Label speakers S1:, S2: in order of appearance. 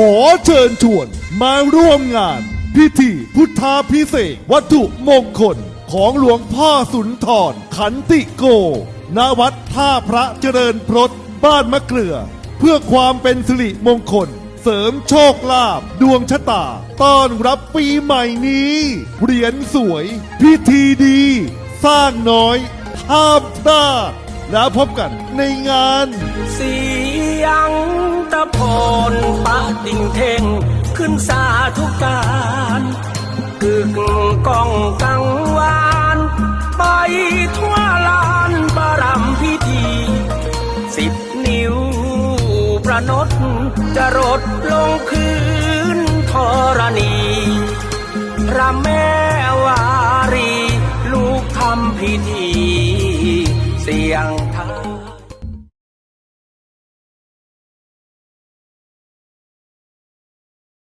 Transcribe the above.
S1: ขอเชิญชวนมาร่วมงาน พิธีพุทธาพิเศษ วัตถุมงคล ของหลวงพ่อสุนทรขันติโก ณวัดท่าพระเจริญพรตบ้านมะเกลือ เพื่อความเป็นสิริมงคล เสริมโชคลาภดวงชะตา ต้อนรับปีใหม่นี้เหรียญสวย พิธีดี สร้างน้อยห้ามพลาดแล้วพบกันในงาน
S2: เสียง พนปะดิ่งเท่งขึ้นสาธุการกึกก้องกังวานไปทั่วลานบารมพิธีสิบนิ้วประนดจะรดลงพื้นธรณีพระแม่วารี ลูกทำพิธี เสียงทา